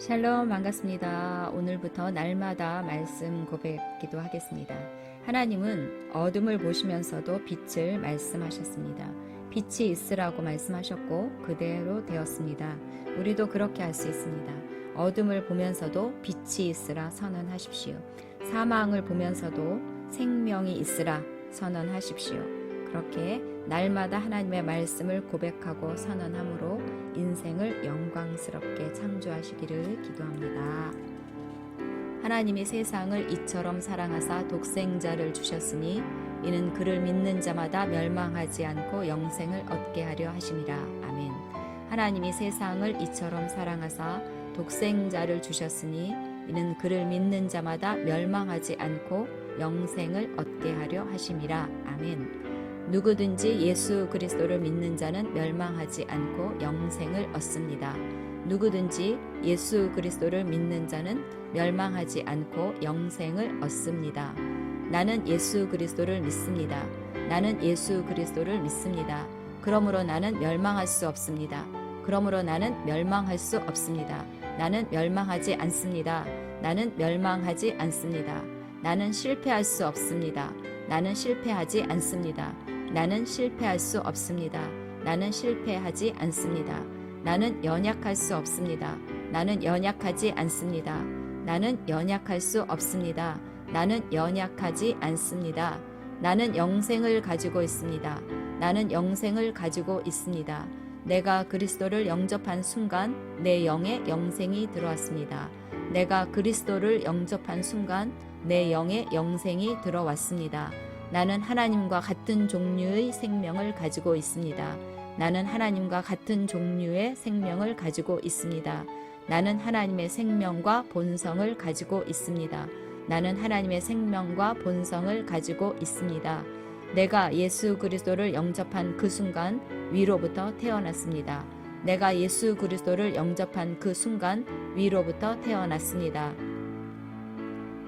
샬롬 반갑습니다. 오늘부터 날마다 말씀 고백 기도 하겠습니다. 하나님은 어둠을 보시면서도 빛을 말씀하셨습니다. 빛이 있으라고 말씀하셨고 그대로 되었습니다. 우리도 그렇게 할 수 있습니다. 어둠을 보면서도 빛이 있으라 선언하십시오. 사망을 보면서도 생명이 있으라 선언하십시오. 그렇게 날마다 하나님의 말씀을 고백하고 선언함으로 인생을 영광스럽게 창조하시기를 기도합니다. 하나님이 세상을 이처럼 사랑하사 독생자를 주셨으니 이는 그를 믿는 자마다 멸망하지 않고 영생을 얻게 하려 하심이라. 아멘. 하나님이 세상을 이처럼 사랑하사 독생자를 주셨으니 이는 그를 믿는 자마다 멸망하지 않고 영생을 얻게 하려 하심이라. 아멘. 누구든지 예수 그리스도를 믿는 자는 멸망하지 않고 영생을 얻습니다. 누구든지 예수 그리스도를 믿는 자는 멸망하지 않고 영생을 얻습니다. 나는 예수 그리스도를 믿습니다. 나는 예수 그리스도를 믿습니다. 그러므로 나는 멸망할 수 없습니다. 그러므로 나는 멸망할 수 없습니다. 나는 멸망하지 않습니다. 나는 멸망하지 않습니다. 나는 실패할 수 없습니다. 나는 실패하지 않습니다. 나는 실패할 수 없습니다. 나는 실패하지 않습니다. 나는 연약할 수 없습니다. 나는 연약하지 않습니다. 나는 연약할 수 없습니다. 나는 연약하지 않습니다. 나는 영생을 가지고 있습니다. 나는 영생을 가지고 있습니다. 내가 그리스도를 영접한 순간 내 영에 영생이 들어왔습니다. 내가 그리스도를 영접한 순간 내 영에 영생이 들어왔습니다. 나는 하나님과 같은 종류의 생명을 가지고 있습니다. 나는 하나님과 같은 종류의 생명을 가지고 있습니다. 나는 하나님의 생명과 본성을 가지고 있습니다. 나는 하나님의 생명과 본성을 가지고 있습니다. 내가 예수 그리스도를 영접한 그 순간 위로부터 태어났습니다. 내가 예수 그리스도를 영접한 그 순간 위로부터 태어났습니다.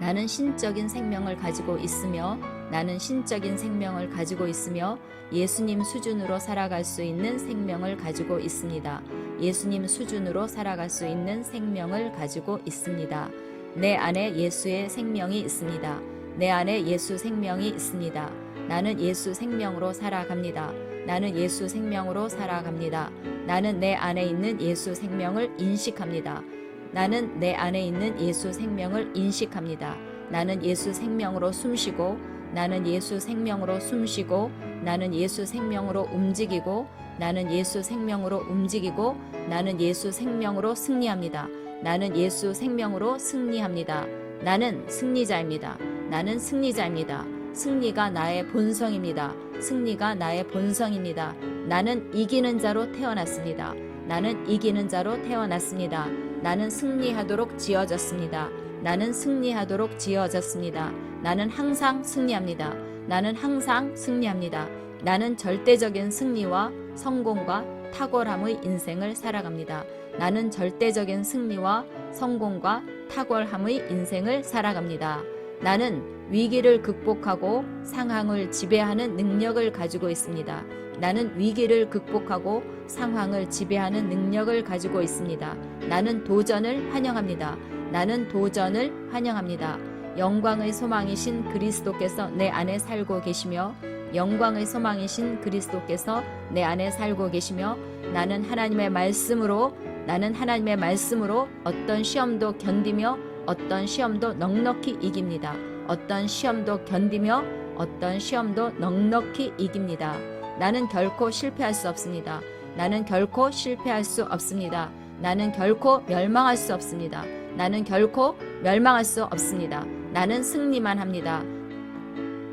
나는 신적인 생명을 가지고 있으며 나는 신적인 생명을 가지고 있으며 예수님 수준으로 살아갈 수 있는 생명을 가지고 있습니다. 예수님 수준으로 살아갈 수 있는 생명을 가지고 있습니다. 내 안에 예수의 생명이 있습니다. 내 안에 예수 생명이 있습니다. 나는 예수 생명으로 살아갑니다. 나는 예수 생명으로 살아갑니다. 나는 내 안에 있는 예수 생명을 인식합니다. 나는 내 안에 있는 예수 생명을 인식합니다. 나는 예수 생명으로 숨쉬고 나는 예수 생명으로 숨쉬고 나는 예수 생명으로 움직이고 나는 예수 생명으로 움직이고 나는 예수 생명으로 승리합니다. 나는 예수 생명으로 승리합니다. 나는 승리자입니다. 나는 승리자입니다. 승리가 나의 본성입니다. 승리가 나의 본성입니다. 나는 이기는 자로 태어났습니다. 나는 이기는 자로 태어났습니다. 나는 승리하도록 지어졌습니다. 나는 승리하도록 지어졌습니다. 나는 항상 승리합니다. 나는 항상 승리합니다. 나는 절대적인 승리와 성공과 탁월함의 인생을 살아갑니다. 나는 절대적인 승리와 성공과 탁월함의 인생을 살아갑니다. 나는 위기를 극복하고 상황을 지배하는 능력을 가지고 있습니다. 나는 위기를 극복하고 상황을 지배하는 능력을 가지고 있습니다. 나는 도전을 환영합니다. 나는 도전을 환영합니다. 영광의 소망이신 그리스도께서 내 안에 살고 계시며 영광의 소망이신 그리스도께서 내 안에 살고 계시며 나는 하나님의 말씀으로 나는 하나님의 말씀으로 어떤 시험도 견디며 어떤 시험도 넉넉히 이깁니다. 어떤 시험도 견디며 어떤 시험도 넉넉히 이깁니다. 나는 결코 실패할 수 없습니다. 나는 결코 실패할 수 없습니다. 나는 결코 멸망할 수 없습니다. 나는 결코 멸망할 수 없습니다. 나는 승리만 합니다.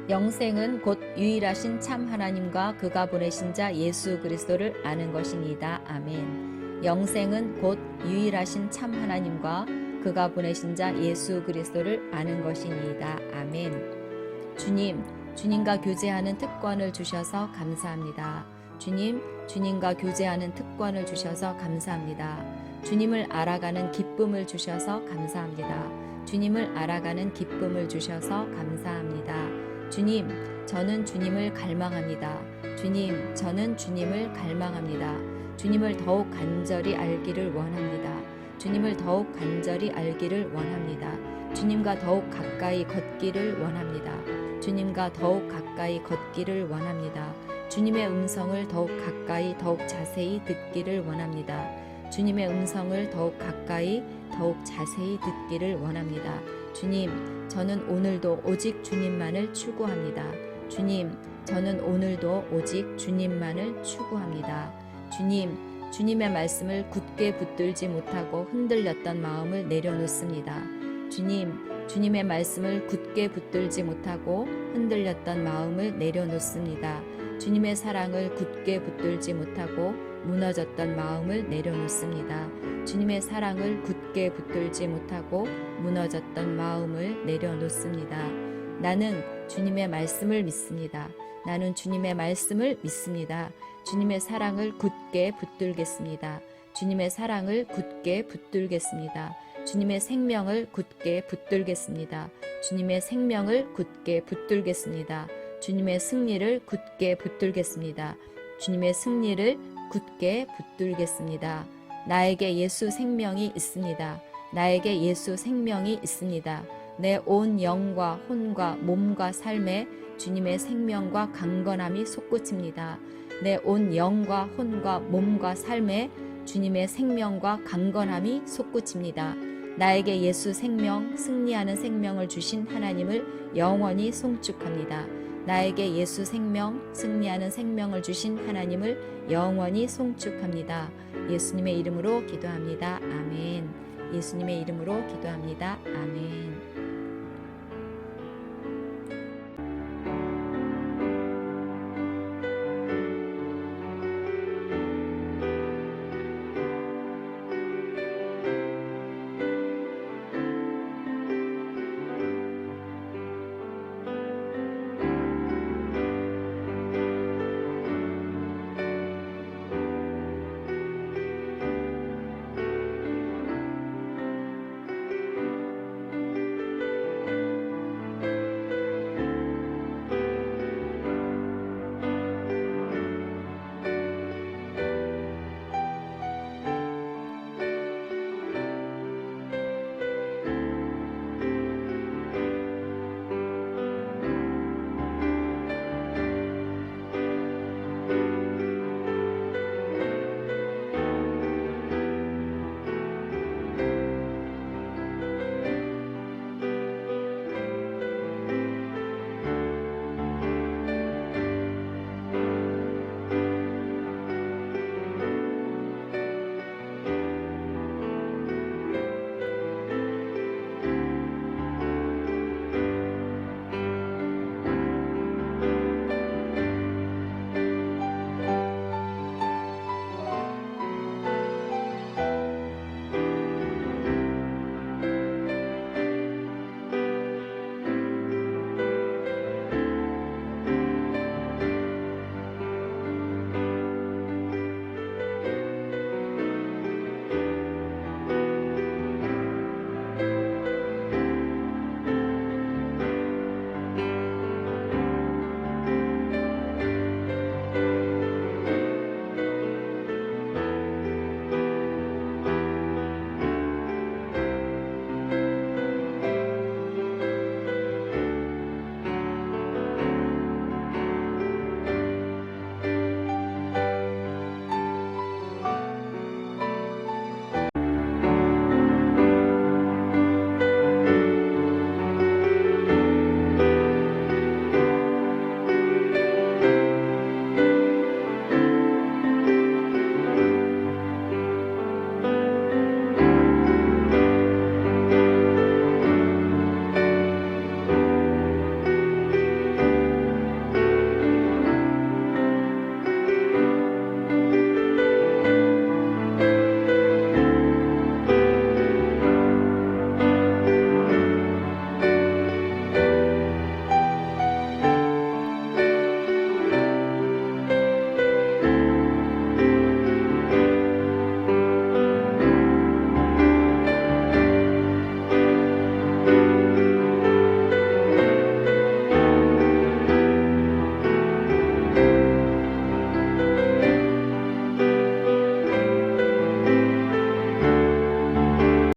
영생은 곧 유일하신 참 하나님과 그가 보내신 자 예수 그리스도를 아는 것이니이다. 아멘. 영생은 곧 유일하신 참 하나님과 그가 보내신 자 예수 그리스도를 아는 것이니이다. 아멘. 주님, 주님과 교제하는 특권을 주셔서 감사합니다. 주님, 주님과 교제하는 특권을 주셔서 감사합니다. 주님을 알아가는 기쁨을 주셔서 감사합니다. 주님을 알아가는 기쁨을 주셔서 감사합니다. 주님, 저는 주님을 갈망합니다. 주님, 저는 주님을 갈망합니다. 주님을 더욱 간절히 알기를 원합니다. 주님을 더욱 간절히 알기를 원합니다. 주님과 더욱 가까이 걷기를 원합니다. 주님과 더욱 가까이 걷기를 원합니다. 주님의 음성을 더욱 가까이 더욱 자세히 듣기를 원합니다. 주님의 음성을 더욱 가까이 더욱 자세히 듣기를 원합니다. 주님, 저는 오늘도 오직 주님만을 추구합니다. 주님, 저는 오늘도 오직 주님만을 추구합니다. 주님, 주님의 말씀을 굳게 붙들지 못하고 흔들렸던 마음을 내려놓습니다. 주님, 주님의 말씀을 굳게 붙들지 못하고 흔들렸던 마음을 내려놓습니다. 주님의 사랑을 굳게 붙들지 못하고 무너졌던 마음을 내려놓습니다. 주님의 사랑을 굳게 붙들지 못하고 무너졌던 마음을 내려놓습니다. 나는 주님의 말씀을 믿습니다. 나는 주님의 말씀을 믿습니다. 주님의 사랑을 굳게 붙들겠습니다. 주님의 사랑을 굳게 붙들겠습니다. 주님의 생명을 굳게 붙들겠습니다. 주님의 생명을 굳게 붙들겠습니다. 주님의 승리를 굳게 붙들겠습니다. 주님의 승리를 굳게 붙들겠습니다. 나에게 예수 생명이 있습니다. 나에게 예수 생명이 있습니다. 내 온 영과 혼과 몸과 삶에 주님의 생명과 강건함이 솟구칩니다. 내 온 영과 혼과 몸과 삶에 주님의 생명과 강건함이 솟구칩니다. 나에게 예수 생명, 승리하는 생명을 주신 하나님을 영원히 송축합니다. 나에게 예수 생명, 승리하는 생명을 주신 하나님을 영원히 송축합니다. 예수님의 이름으로 기도합니다. 아멘. 예수님의 이름으로 기도합니다. 아멘.